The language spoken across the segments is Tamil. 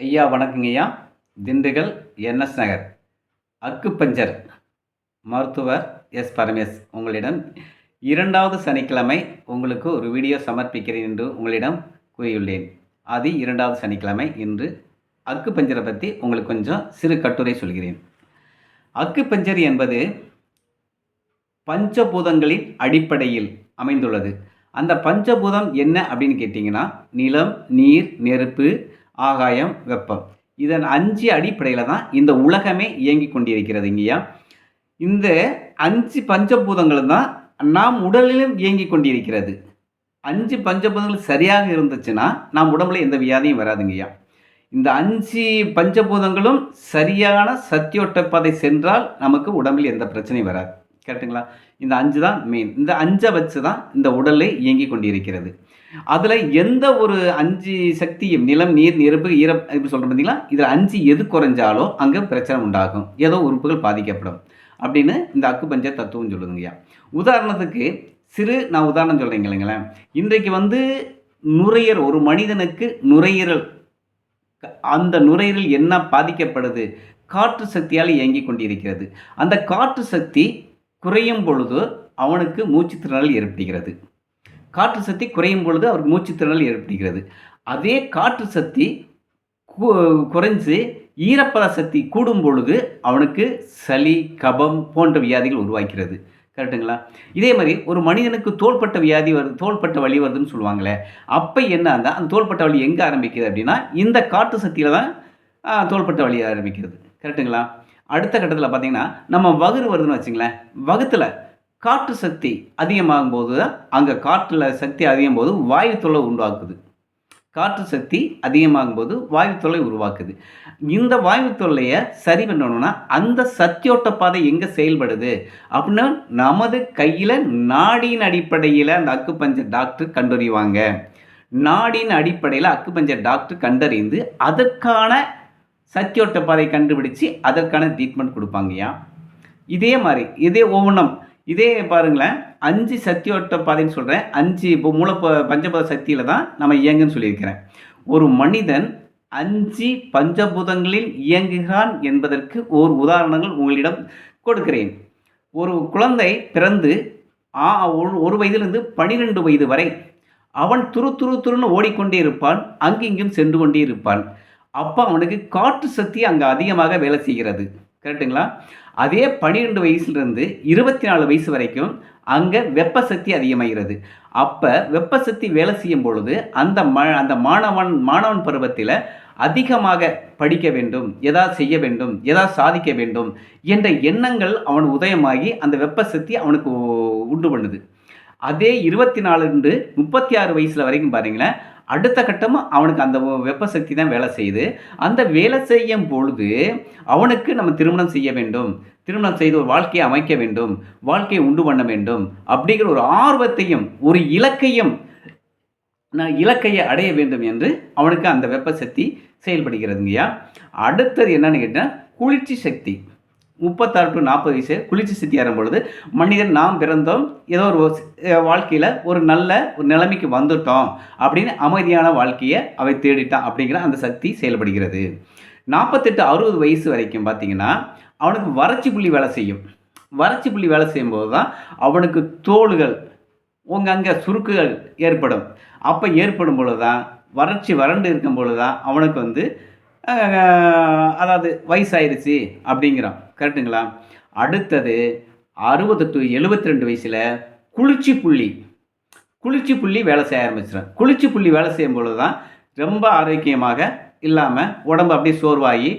ஐயா வணக்கங்க ஐயா. திண்டுக்கல் என்எஸ் நகர். அக்குப்பஞ்சர் மருத்துவர் எஸ். பரமேஷ் உங்களிடம் இரண்டாவது சனிக்கிழமை உங்களுக்கு ஒரு வீடியோ சமர்ப்பிக்கிறேன் என்று உங்களிடம் கூறியுள்ளேன். அது இரண்டாவது சனிக்கிழமை இன்று அக்குப்பஞ்சரை பற்றி உங்களுக்கு கொஞ்சம் சிறு கட்டுரை சொல்கிறேன். அக்குப்பஞ்சர் என்பது பஞ்சபூதங்களின் அடிப்படையில் அமைந்துள்ளது. அந்த பஞ்சபூதம் என்ன அப்படின்னு கேட்டிங்கன்னா நிலம் நீர் நெருப்பு ஆகாயம் வெப்பம். இதன் அஞ்சு அடிப்படையில் தான் இந்த உலகமே இயங்கி கொண்டிருக்கிறது இங்கேயா? இந்த அஞ்சு பஞ்சபூதங்களும் தான் நாம் உடலிலும் இயங்கி கொண்டிருக்கிறது. அஞ்சு பஞ்சபூதங்கள் சரியாக இருந்துச்சுன்னா நாம் உடம்புல எந்த வியாதியும் வராதுங்கய்யா இந்த அஞ்சு பஞ்சபூதங்களும் சரியான சத்தியோட்ட பாதை சென்றால் நமக்கு உடம்பில் எந்த பிரச்சனையும் வராது. கரெக்டுங்களா இந்த அஞ்சு தான் மெயின் இந்த அஞ்சை வச்சு தான் இந்த உடலை இயங்கி கொண்டிருக்கிறது. அதில் எந்த ஒரு அஞ்சு சக்தியும் நிலம் நீர் நெருப்பு ஈரம் இப்படி சொல்கிறோம் பார்த்தீங்களா? இதில் அஞ்சு எது குறைஞ்சாலோ அங்கே பிரச்சனை உண்டாகும். ஏதோ உறுப்புகள் பாதிக்கப்படும். அப்படின்னு இந்த அக்குபஞ்ச தத்துவம் சொல்லுதுங்கய்யா உதாரணத்துக்கு சிறு நான் உதாரணம் சொல்கிறேங்க இல்லைங்களேன். இன்றைக்கு வந்து நுரையீரல் ஒரு மனிதனுக்கு நுரையீரல் அந்த நுரையீரல் என்ன பாதிக்கப்படுது? காற்று சக்தியால் இயங்கி கொண்டிருக்கிறது. அந்த காற்று சக்தி குறையும் பொழுது அவனுக்கு மூச்சுத்திறனல் ஏற்படுகிறது. காற்று சக்தி குறையும் பொழுது அவருக்கு மூச்சுத்திறனல் ஏற்படுகிறது. அதே காற்று சக்தி கு- குறைஞ்சு ஈரப்பத சக்தி கூடும் பொழுது அவனுக்கு சளி கபம் போன்ற வியாதிகள் உருவாக்கிறது. கரெக்டுங்களா? இதே மாதிரி ஒரு மனிதனுக்கு தோள்பட்ட வியாதி வருது தோள்பட்ட வலி வருதுன்னு சொல்லுவாங்களே அப்போ என்ன அந்த அந்த தோள்பட்ட வலி எங்கே ஆரம்பிக்குது அப்படின்னா இந்த காற்று சக்தியில் தான் தோள்பட்ட வலி ஆரம்பிக்கிறது. கரெக்டுங்களா? அடுத்த கட்டத்தில் பார்த்தீங்கன்னா நம்ம வகுறு வருதுன்னு வச்சுங்களேன் வகுத்தில் காற்று சக்தி அதிகமாகும் போது தான் அங்கே காற்றில் சக்தி அதிகம் போது வாயு தொலை உருவாக்குது. காற்று சக்தி அதிகமாகும் போது வாயு தொலை உருவாக்குது. இந்த வாயு தொல்லையை சரி பண்ணணும்னா அந்த சத்தியோட்ட பாதை எங்கே செயல்படுது அப்படின்னு நமது கையில் நாடியின் அடிப்படையில் அந்த அக்குப்பஞ்சர் டாக்டர் கண்டறிவாங்க. நாடின் அடிப்படையில் அக்குப்பஞ்சர் டாக்டர் கண்டறிந்து அதற்கான சத்தியோட்ட பாதை கண்டுபிடிச்சு அதற்கான ட்ரீட்மெண்ட் கொடுப்பாங்கய்யா. இதே மாதிரி இதே ஒவ்வொன்றும் இதே பாருங்களேன் அஞ்சு சக்தியோட்ட பாதைன்னு சொல்கிறேன் அஞ்சு இப்போ மூல ப- பஞ்சபத சக்தியில் தான் நம்ம இயங்குன்னு சொல்லியிருக்கிறேன். ஒரு மனிதன் அஞ்சு பஞ்சபூதங்களில் இயங்குகிறான் என்பதற்கு ஒரு உதாரணங்கள் உங்களிடம் கொடுக்கிறேன். ஒரு குழந்தை பிறந்து ஆ ஒரு வயதிலிருந்து பனிரெண்டு வயது வரை அவன் துரு துரு துருன்னு ஓடிக்கொண்டே இருப்பான் அங்கு இங்கும் சென்று கொண்டே இருப்பான். அப்போ அவனுக்கு காற்று சக்தி அங்கே அதிகமாக வேலை செய்கிறது. கரெக்டுங்களா அதே பன்னிரெண்டு வயசுலேருந்து இருபத்தி நாலு வயசு வரைக்கும் அங்கே வெப்ப சக்தி அதிகமாகிறது. அப்போ வெப்ப சக்தி வேலை செய்யும் பொழுது அந்த ம அந்த மாணவன் மாணவன் பருவத்தில் அதிகமாக படிக்க வேண்டும் எதாவது செய்ய வேண்டும் எதாவது சாதிக்க வேண்டும் என்ற எண்ணங்கள் அவன் உதயமாகி அந்த வெப்ப சக்தி அவனுக்கு உண்டு பண்ணுது. அதே இருபத்தி நாலுண்டு முப்பத்தி ஆறு வயசில் வரைக்கும் பாருங்களேன் அடுத்த கட்டமாக அவனுக்கு அந்த வெப்பசக்தி வெப்ப சக்தி தான் வேலை செய்யுது. அந்த வேலை செய்யும் பொழுது அவனுக்கு நம்ம திருமணம் செய்ய வேண்டும். திருமணம் செய்து ஒரு வாழ்க்கையை அமைக்க வேண்டும். வாழ்க்கையை உண்டு பண்ண வேண்டும். அப்படிங்கிற ஒரு ஆர்வத்தையும் ஒரு இலக்கையும் நான் இலக்கையை அடைய வேண்டும் என்று அவனுக்கு அந்த வெப்ப சக்தி செயல்படுகிறதுங்கய்யா. அடுத்தது என்னன்னு கேட்டால் குளிர்ச்சி சக்தி. முப்பத்தாறு டு நாற்பது வயசு குளிர்ச்சி சித்தி ஆகும் பொழுது மனிதன் நாம் பிறந்தோம் ஏதோ ஒரு வாழ்க்கையில் ஒரு நல்ல ஒரு நிலைமைக்கு வந்துட்டோம் அப்படின்னு அமைதியான வாழ்க்கையை அவை தேடிட்டான் அப்படிங்கிற அந்த சக்தி செயல்படுகிறது. நாற்பத்தெட்டு அறுபது வயசு வரைக்கும் பார்த்தீங்கன்னா அவனுக்கு வறட்சி புள்ளி வேலை செய்யும். வறட்சி புள்ளி வேலை செய்யும்போது தான் அவனுக்கு தோள்கள் உங்க அங்கே சுருக்குகள் ஏற்படும். அப்போ ஏற்படும் பொழுது தான் வறட்சி வறண்டு இருக்கும் பொழுது தான் அவனுக்கு வந்து அதாவது வயசாயிருச்சு அப்படிங்கிறான் கரெக்டுங்களா? அடுத்தது அறுபது டு எழுபத்தி ரெண்டு வயசில் குளிர்ச்சி புள்ளி. குளிர்ச்சி புள்ளி வேலை செய்ய ஆரம்பிச்சிடும் குளிர்ச்சி புள்ளி வேலை செய்யும் பொழுது தான் ரொம்ப ஆரோக்கியமாக இல்லாமல் உடம்பு அப்படியே சோர்வாகி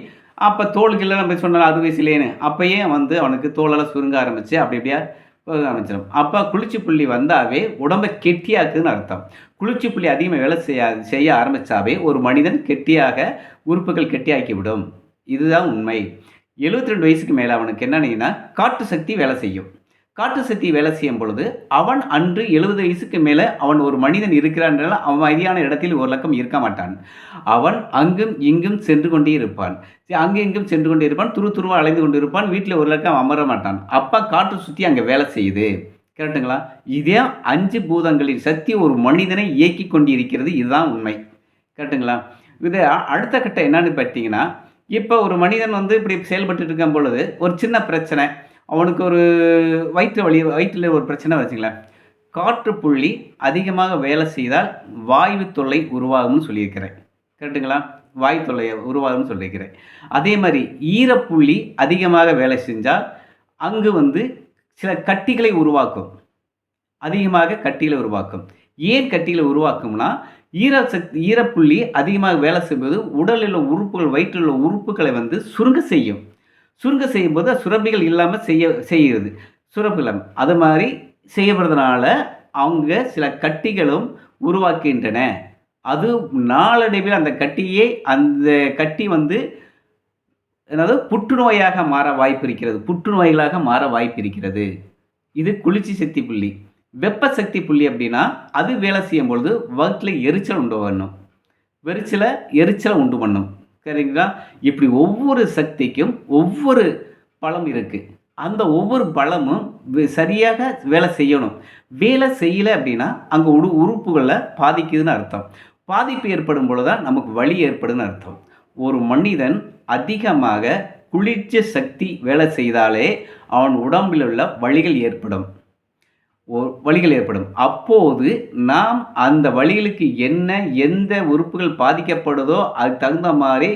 அப்போ தோலுக்குள்ள நம்ம சொன்னாலும் அது வயசுலேன்னு. அப்போயே வந்து அவனுக்கு தோலெல்லாம் சுருங்க ஆரம்பிச்சு அப்படி அப்படியே அமைச்சிடும் ஆரம்பிச்சிடும் அப்போ குளிர்ச்சி புள்ளி வந்தாவே உடம்பை கெட்டியாக்குதுன்னு அர்த்தம். குளிர்ச்சி புள்ளி அதிகமாக வேலை செய்ய செய்ய ஆரம்பித்தாவே ஒரு மனிதன் கெட்டியாக உறுப்புகள் கெட்டியாக்கி விடும் இதுதான் உண்மை. எழுபத்தி ரெண்டு வயசுக்கு மேலே அவனுக்கு என்னன்னா காட்டு சக்தி வேலை செய்யும். காற்று சக்தி வேலை செய்யும் பொழுது அவன் அன்று எழுபது வயசுக்கு மேலே அவன் ஒரு மனிதன் இருக்கிறான் அவன் அமைதியான இடத்தில் ஒரு லக்கம் இருக்க மாட்டான். அவன் அங்கும் இங்கும் சென்று கொண்டே இருப்பான். சரி, அங்கும் இங்கும் சென்று கொண்டே இருப்பான். துரு துருவா அலைந்து கொண்டு இருப்பான். வீட்டில் ஒரு லக்கம் அமர மாட்டான். அப்போ காட்டு சுற்றி அங்கே வேலை செய்யுது. கரெக்டுங்களா இதே அஞ்சு பூதங்களின் சக்தி ஒரு மனிதனை இயக்கி கொண்டிருக்கிறது இதுதான் உண்மை. கரெக்டுங்களா இது அடுத்த கட்டம் என்னன்னு பார்த்தீங்கன்னா இப்போ ஒரு மனிதன் வந்து இப்படி செயல்பட்டு இருக்கும் பொழுது ஒரு சின்ன பிரச்சனை. அவனுக்கு ஒரு வயிற்று வலி வயிற்றில் ஒரு பிரச்சனை வச்சுங்களேன் காற்று புள்ளி அதிகமாக வேலை செய்தால் வாயு தொல்லை உருவாகும்னு சொல்லியிருக்கிறேன். கரெக்டுங்களா வாயு தொல்லையை உருவாகும்னு சொல்லியிருக்கிறேன். அதே மாதிரி ஈரப்புள்ளி அதிகமாக வேலை செஞ்சால் அங்கு வந்து சில கட்டிகளை உருவாக்கும். அதிகமாக கட்டிகளை உருவாக்கும். ஏன் கட்டிகளை உருவாக்கும்னா ஈர சக்தி ஈரப்புள்ளி அதிகமாக வேலை செய்யும்போது உடலில் உள்ள உறுப்புகள் வயிற்றில் உள்ள உறுப்புகளை வந்து சுருங்க செய்யும். சுருங்க செய்யும்போது சுரப்பிகள் இல்லாமல் செய்ய செய்கிறது. சுரப்பு இல்லாமல் அது மாதிரி செய்யப்படுறதுனால அவங்க சில கட்டிகளும் உருவாக்குகின்றன. அது நாளடைவில் அந்த கட்டியே அந்த கட்டி வந்து அதாவது புற்றுநோயாக மாற வாய்ப்பு இருக்கிறது. புற்றுநோய்களாக மாற வாய்ப்பு இருக்கிறது. இது குளிர்ச்சி சக்தி புள்ளி. வெப்ப சக்தி புள்ளி அப்படின்னா அது வேலை செய்யும் பொழுது வகுத்தில் எரிச்சல் உண்டு பண்ணும். வெறிச்சலை எரிச்சலை உண்டு பண்ணும். சரிங்களா? இப்படி ஒவ்வொரு சக்திக்கும் ஒவ்வொரு பலம் இருக்குது அந்த ஒவ்வொரு பலமும் சரியாக வேலை செய்யணும். வேலை செய்யலை அப்படின்னா அங்கே உடு உறுப்புகளில் பாதிக்குதுன்னு அர்த்தம். பாதிப்பு ஏற்படும் பொழுது தான் நமக்கு வலி ஏற்படுதுன்னு அர்த்தம். ஒரு மனிதன் அதிகமாக குளிர்ச்சி சக்தி வேலை செய்தாலே அவன் உடம்பில் உள்ள வலிகள் ஏற்படும். வழிகள் வலிகள் ஏற்படும். அப்போது நாம் அந்த வழிகளுக்கு என்ன எந்த உறுப்புகள் பாதிக்கப்படுதோ அது தகுந்த மாதிரி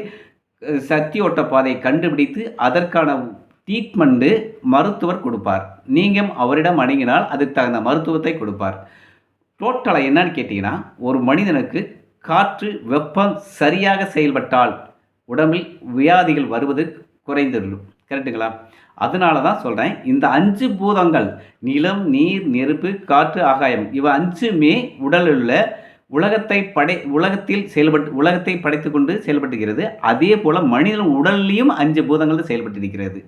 சக்தி ஓட்ட பாதையை கண்டுபிடித்து அதற்கான ட்ரீட்மெண்ட்டு மருத்துவர் கொடுப்பார். நீங்கள் அவரிடம் அணுகினால் அதுக்கு தகுந்த மருத்துவத்தை கொடுப்பார். டோட்டலாக என்னன்னு கேட்டிங்கன்னா ஒரு மனிதனுக்கு காற்று வெப்பம் சரியாக செயல்பட்டால் உடம்பில் வியாதிகள் வருவது குறைந்துள்ளும் கரெக்டுங்களா? அதனால தான் சொல்கிறேன் இந்த அஞ்சு பூதங்கள் நிலம் நீர் நெருப்பு காற்று ஆகாயம் இவ அஞ்சுமே உடலில் உள்ள உலகத்தை படை உலகத்தில் செயல்பட்டு உலகத்தை படைத்து கொண்டு செயல்பட்டுகிறது. அதே போல் மனிதன் உடல்லையும் அஞ்சு பூதங்கள் செயல்பட்டிருக்கிறது.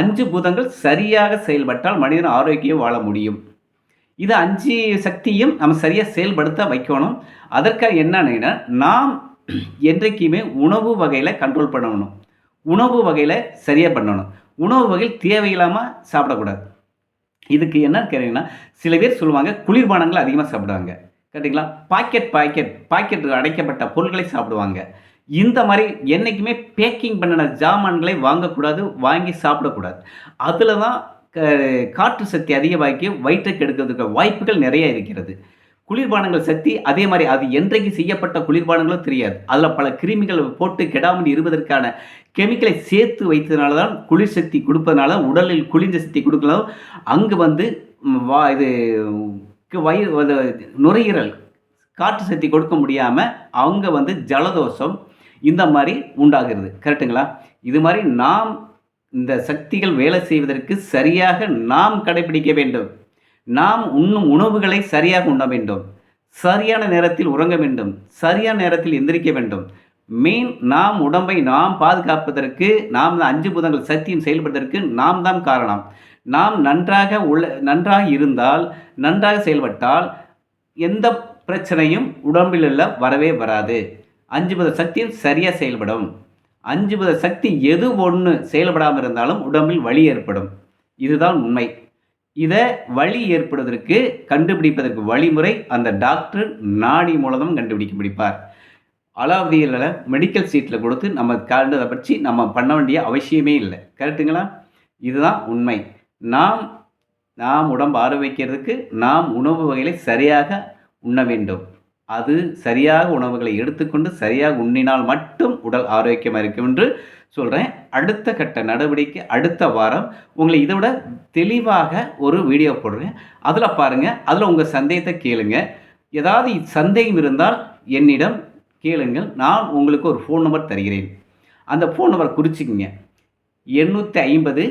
அஞ்சு பூதங்கள் சரியாக செயல்பட்டால் மனிதன் ஆரோக்கியம் வாழ முடியும். இது அஞ்சு சக்தியும் நம்ம சரியாக செயல்படுத்த வைக்கணும். அதற்காக என்னன்னா நாம் என்றைக்குமே உணவு வகையில் கண்ட்ரோல் பண்ணணும். உணவு வகையில் சரியாக பண்ணணும். உணவு வகையில் தேவையில்லாமல் சாப்பிடக்கூடாது. இதுக்கு என்ன கேட்டீங்கன்னா சில பேர் சொல்லுவாங்க குளிர்பானங்கள் அதிகமாக சாப்பிடுவாங்க. கேட்டிங்களா? பாக்கெட் பாக்கெட் பாக்கெட் அடைக்கப்பட்ட பொருட்களை சாப்பிடுவாங்க. இந்த மாதிரி என்றைக்குமே பேக்கிங் பண்ணின ஜாமான்களை வாங்கக்கூடாது வாங்கி சாப்பிடக்கூடாது. அதில் தான் க- காற்று சக்தி அதிகமாக்கி வயிற்றை கெடுக்கிறதுக்கு வாய்ப்புகள் நிறைய இருக்கிறது. குளிர்பானங்கள் சக்தி அதே மாதிரி அது என்றைக்கு செய்யப்பட்ட குளிர்பானங்களும் தெரியாது. அதில் பல கிருமிகள் போட்டு கெடாமல் இருப்பதற்கான கெமிக்கலை சேர்த்து வைத்ததுனால தான் குளிர் சக்தி கொடுப்பதனால உடலில் குளிர்ந்த சக்தி கொடுக்கலாம் அங்கு வந்து வா இது வயிறு நுரையீரல் காற்று சக்தி கொடுக்க முடியாமல் அவங்க வந்து ஜலதோஷம் இந்த மாதிரி உண்டாகிறது. கரெக்டுங்களா இது மாதிரி நாம் இந்த சக்திகள் வேலை செய்வதற்கு சரியாக நாம் கடைபிடிக்க வேண்டும். நாம் உண்ணும் உணவுகளை சரியாக உண்ண வேண்டும். சரியான நேரத்தில் உறங்க வேண்டும். சரியான நேரத்தில் எந்திரிக்க வேண்டும். மெயின் நாம் உடம்பை நாம் பாதுகாப்பதற்கு நாம் தான் அஞ்சு புதங்கள் சக்தியும் செயல்படுவதற்கு நாம் தான் காரணம். நாம் நன்றாக உள்ள நன்றாக இருந்தால் நன்றாக செயல்பட்டால் எந்த பிரச்சனையும் உடம்பில் உள்ள வரவே வராது. அஞ்சு புத சக்தியும் சரியாக செயல்படும். அஞ்சு புத சக்தி எது ஒன்று செயல்படாமல் இருந்தாலும் உடம்பில் வலி ஏற்படும். இதுதான் உண்மை. இதை வலி ஏற்படுவதற்கு கண்டுபிடிப்பதற்கு வழிமுறை அந்த டாக்டர் நாடி மூலம் கண்டுபிடிக்க முடிப்பார். அலாவதியில் மெடிக்கல் சீட்டில் கொடுத்து நம்ம கண்டதை பற்றி நம்ம பண்ண வேண்டிய அவசியமே இல்லை. கரெக்டுங்களா இதுதான் உண்மை. நாம் நாம் உடம்பு ஆரோக்கியத்துக்கு நாம் உணவு வகைகளை சரியாக உண்ண வேண்டும். அது சரியாக உணவுகளை எடுத்துக்கொண்டு சரியாக உண்ணினால் மட்டும் உடல் ஆரோக்கியமாக இருக்கும் என்று சொல்கிறேன் அடுத்த கட்ட நடவடிக்கை அடுத்த வாரம் உங்களை இதை விட தெளிவாக ஒரு வீடியோ போடுறேன். அதில் பாருங்கள் அதில் உங்கள் சந்தேகத்தை கேளுங்க. ஏதாவது சந்தேகம் இருந்தால் என்னிடம் கேளுங்கள். நான் உங்களுக்கு ஒரு ஃபோன் நம்பர் தருகிறேன். அந்த ஃபோன் நம்பர் குறிச்சிக்கிங்க. எண்ணூற்றி ஐம்பது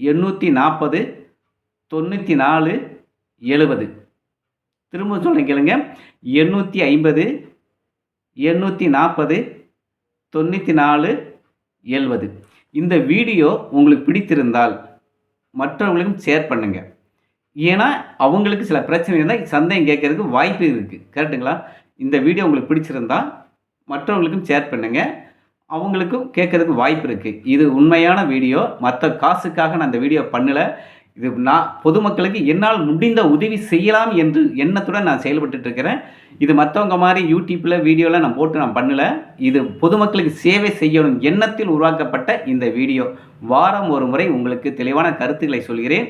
எண்ணூற்றி நாற்பது தொண்ணூற்றி நாலு எழுபது. திரும்ப சொல்கிறேன் கேளுங்க. எண்ணூற்றி ஐம்பது எண்ணூற்றி நாற்பது தொண்ணூற்றி நாலு எழுபது இந்த வீடியோ உங்களுக்கு பிடித்திருந்தால் மற்றவங்களுக்கும் ஷேர் பண்ணுங்கள் ஏன்னா அவங்களுக்கு சில பிரச்சனை இருந்தால் சந்தேகம் கேட்கறதுக்கு வாய்ப்பு இருக்குது கரெக்டுங்களா இந்த வீடியோ உங்களுக்கு பிடிச்சிருந்தால் மற்றவங்களுக்கும் ஷேர் பண்ணுங்கள் அவங்களுக்கும் கேட்கறதுக்கு வாய்ப்பு இருக்குது இது உண்மையான வீடியோ. மற்ற காசுக்காக நான் அந்த வீடியோ பண்ணலை. இது நான் பொதுமக்களுக்கு என்னால் முடிந்த உதவி செய்யலாம் என்று எண்ணத்துடன் நான் செயல்பட்டு இருக்கிறேன் இது மற்றவங்க மாதிரி யூடியூப்பில் வீடியோவில் நான் போட்டு நான் பண்ணல. இது பொதுமக்களுக்கு சேவை செய்யணும் எண்ணத்தில் உருவாக்கப்பட்ட இந்த வீடியோ. வாரம் ஒரு முறை உங்களுக்கு தெளிவான கருத்துக்களை சொல்கிறேன்.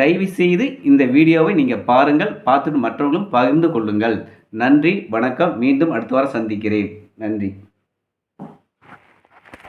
தயவு செய்து இந்த வீடியோவை நீங்கள் பாருங்கள் பார்த்துட்டு மற்றவர்களும் பகிர்ந்து கொள்ளுங்கள். நன்றி வணக்கம். மீண்டும் அடுத்த வாரம் சந்திக்கிறேன். நன்றி.